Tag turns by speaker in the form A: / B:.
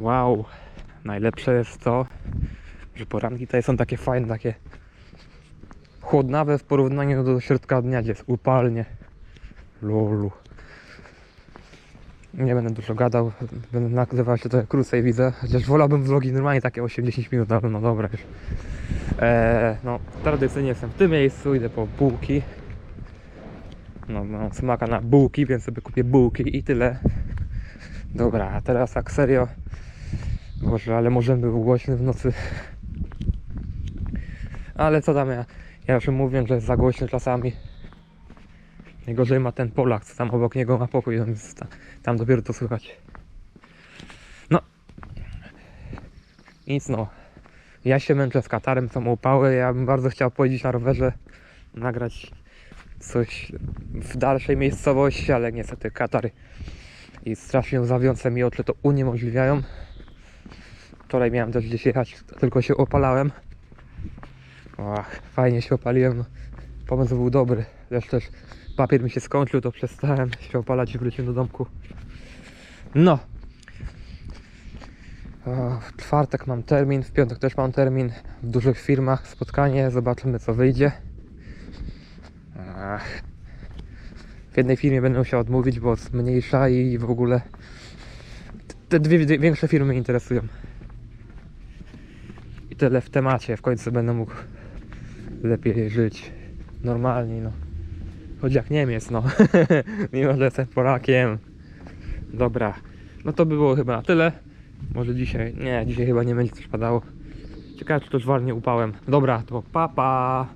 A: Wow, najlepsze jest to, że poranki tutaj są takie fajne, takie chłodnawe w porównaniu do środka dnia, gdzie jest upalnie. Lolu. Nie będę dużo gadał, będę nagrywał się trochę krócej widzę, chociaż wolałbym vlogi normalnie takie 8-10 minut, ale no dobra już. Eee, no, tradycyjnie jestem w tym miejscu, idę po bułki. No, mam smaka na bułki, więc sobie kupię bułki i tyle. Dobra, a teraz tak serio. Boże, ale może był głośny w nocy. Ale co tam ja? Ja już mówię, że jest za głośny czasami. Najgorzej ma ten Polak, co tam obok niego ma pokój, on jest ta, tam dopiero to słychać. No. Nic no. Ja się męczę z Katarem, są upały. Ja bym bardzo chciał pojeździć na rowerze, nagrać coś w dalszej miejscowości, ale niestety Katar i strasznie zawiące mi oczy to uniemożliwiają. Wczoraj miałem też gdzieś jechać, tylko się opalałem. Fajnie się opaliłem. Pomysł był dobry. Zresztą też papier mi się skończył, to przestałem się opalać i wróciłem do domku. No. W czwartek mam termin, w piątek też mam termin. W dużych firmach spotkanie, zobaczymy co wyjdzie. Ach. W jednej firmie będę musiał odmówić, bo jest mniejsza i w ogóle te dwie dwie większe firmy mnie interesują. Tyle w temacie. W końcu będę mógł lepiej żyć normalnie, no. Choć jak Niemiec, no. Mimo, że jestem Polakiem. Dobra. No to było chyba na tyle. Może dzisiaj. Nie, dzisiaj chyba nie będzie coś padało. Ciekawe, czy to żwarnie upałem. Dobra, to pa pa.